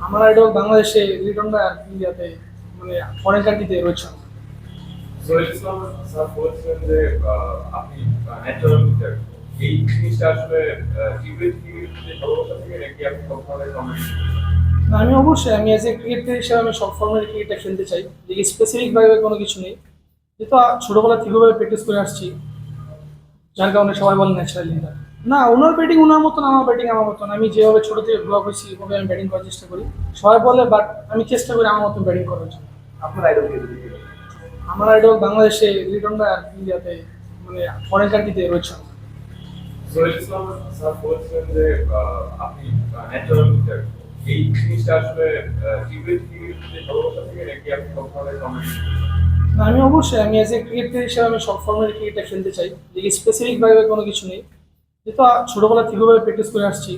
আমার আইডল বাংলাদেশে রিটার্নটা ইন্ডিয়াতে মানে ফরেন কান্ট্রিতে রয়েছে। আহ, আপনি এই জিনিসটা আসলে না আমি অবশ্যই আমি অ্যাজ এ ক্রিকেটার হিসেবে আমি সব ফর্মের ক্রিকেটটা খেলতে চাই। যে স্পেসিফিকভাবে কোনো কিছু নেই। যেহেতু ছোটবেলা থেকেভাবে প্র্যাকটিস করে আসছি যার কারণে সবাই বলে ন্যাচারাল লিডার না ওনার ব্যাটিং ওনার মতন আমার ব্যাটিং আমার মতন। আমি যেভাবে ছোট থেকে গ্রো হয়েছি ওভাবে আমি ব্যাটিং করার চেষ্টা করি। সবাই বলে বাট আমি চেষ্টা করি আমার মতন ব্যাটিং করার জন্য। আপনার আইডল কে আমার আইডল বাংলাদেশে রিটার্নটা ইন্ডিয়াতে মানে ফরেন কান্ট্রিতে রয়েছে সোহেল ইসলাম স্যার বলছেন যে আপনি ন্যাচারাল এই জিনিসটা আসলে আমি অবশ্যই আমি অ্যাজ এ ক্রিকেটার হিসেবে আমি সব ফর্মের ক্রিকেটটা খেলতে চাই। যে স্পেসিফিকভাবে কোনো কিছু নেই। আ- ছোটবেলা থেকেভাবে প্র্যাকটিস করে আসছি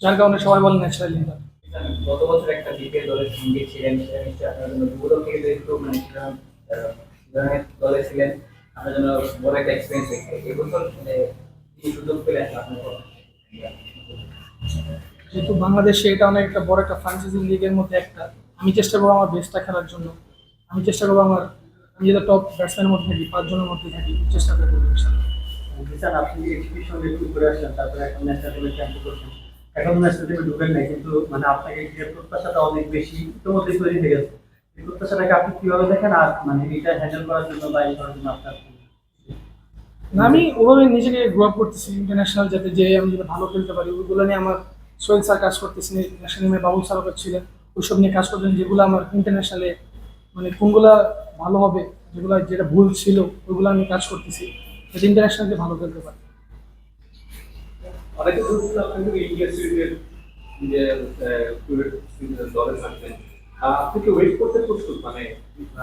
যার কারণে সবাই বলে ন্যাচারাল লিডার গত বছর একটা ক্রিকেট দলের সঙ্গে ছিলেন সেটা নিশ্চয়ই আপনার জন্য যুবদল থেকে যেহেতু মানে দলে ছিলেন। আপনার জন্য বড় একটা এক্সপিরিয়েন্স এবছর মানে এই সুযোগ পেলে আপনার যেহেতু বাংলাদেশে এটা অনেক একটা বড় একটা ফ্রাঞ্চাইজি লিগের মধ্যে একটা আমি চেষ্টা করব আমার বেস্টটা খেলার জন্য। আমি চেষ্টা করব আমার আমি যেটা টপ ব্যাটসম্যানের মধ্যে থাকি পাঁচজনের মধ্যে থাকি চেষ্টা করব। স্যার, আপনি এইচপির সঙ্গে একটু ঘুরে আসলেন, তারপরে এখন ন্যাশনাল টিমে ক্যাম্প করছেন। এখন ন্যাশনাল টিমে ঢুকেন নাই, কিন্তু মানে আপনাকে যে প্রত্যাশাটা অনেক বেশি ইতিমধ্যে তৈরি হয়ে গেছে। এই প্রত্যাশাটাকে আপনি কীভাবে দেখেন আর মানে এটা হ্যান্ডেল করার জন্য বা করার জন্য আপনার আমি ওভাবে নিজেকে গ্রো আপ করতেছি ইন্টারন্যাশনাল যাতে যে আমি যাতে ভালো খেলতে পারি, ওইগুলো নিয়ে আমার সোহেল স্যার কাজ করতেছি ন্যাশনাল টিমে বাবুল স্যার ছিলেন ওইসব নিয়ে কাজ করতেন যেগুলো আমার ইন্টারন্যাশনালে মানে কোনগুলা ভালো হবে, যেগুলো যেটা ভুল ছিল, ওইগুলো আমি কাজ করতেছি। যাতে ইন্টারন্যাশনালকে ভালো খেলতে পারি। অনেকে যে দলে থাকবেন। আপনি কি ওয়েট করতে প্রস্তুত? মানে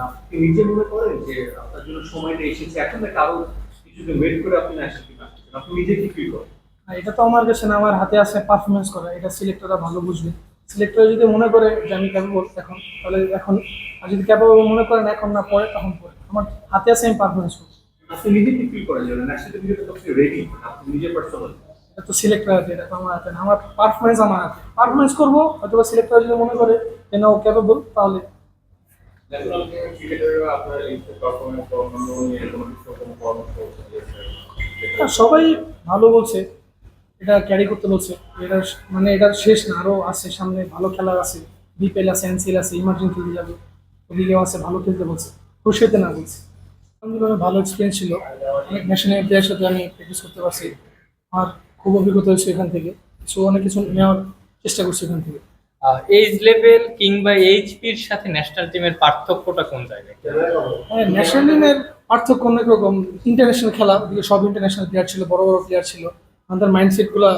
আপনি নিজে মনে করেন যে আপনার জন্য সময়টা এসেছে? এখন না কারও কিছুদিন ওয়েট করে আপনি ন্যাশনাল টিমে আসছেন আপনি নিজে কি ফিল করেন? এটা তো আমার কাছে না আমার হাতে আছে পারফরমেন্স করা। এটা সিলেক্টররা ভালো বুঝবে। সিলেক্টর যদি মনে করে যে আমি ক্যাপেবল এখন তাহলে এখন আর যদি ক্যাপেবল মনে করেন এখন না পরে তখন পরে। আমার হাতে আছে আমি পারফরমেন্স করছি আপনি নিজে ফিল করেন যে ন্যাশনাল টিমে যেটা সবচেয়ে রেডি আপনি নিজে পার্সোনাল এটা তো সিলেক্টর হাতে এটা তো আমার হাতে না। আমার পারফরমেন্স আমার হাতে। পারফরমেন্স করব অথবা সিলেক্টর যদি মনে করে যে না ও ক্যাপেবল তাহলে। সবাই ভালো বলছে এটা ক্যারি করতে বলছে। এটা মানে এটা শেষ না আরও আছে সামনে ভালো খেলার আছে। বিপিএল আছে এনসিএল আছে ইমার্জেন্সি যাবে। ওদিকেও আছে ভালো খেলতে বলছে। খুশি হতে না বলছে। আলহামদুলিল্লাহ ভালো এক্সপিরিয়েন্স ছিল। অনেক ন্যাশনাল প্লেয়ার সাথে আমি প্র্যাকটিস করতে পারছি। আমার খুব অভিজ্ঞতা হয়েছে এখান থেকে। সো অনেক কিছু নেওয়ার চেষ্টা করছি এখান থেকে। এইজ লেভেল কিংবা এইচপির সাথে ন্যাশনাল টিমের পার্থক্যটা কোন জায়গায়? হ্যাঁ ন্যাশনাল টিমের পার্থক্য অনেক রকম। ইন্টারন্যাশনাল খেলা সব ইন্টারন্যাশনাল প্লেয়ার ছিল বড় বড় প্লেয়ার ছিল। আমাদের মাইন্ডসেটগুলো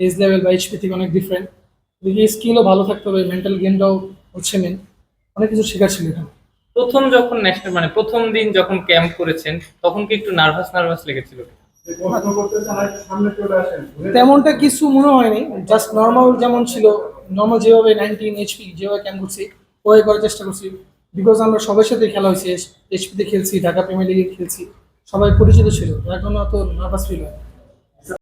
এজ লেভেল বা এইচপি থেকে অনেক ডিফারেন্ট স্কিলও ভালো থাকতে হবে মেন্টাল গেমটাও হচ্ছে মেন অনেক কিছু শেখার ছিল এখানে। প্রথম যখন ন্যাশনাল মানে প্রথম দিন যখন ক্যাম্প করেছেন, তখন কি একটু নার্ভাস নার্ভাস লেগেছিল? তেমনটা কিছু মনে হয়নি। জাস্ট নর্মাল যেমন ছিল নর্মাল যেভাবে নাইনটিন এইচপি যেভাবে ক্যাম্প করছি, ওই করার চেষ্টা করছি। বিকজ আমরা সবার সাথে খেলা হয়েছে এইচপিতে খেলছি, ঢাকা প্রিমিয়ার লিগে খেলছি, সবাই পরিচিত ছিল। জন্য অত নার্ভাস ফিল হয়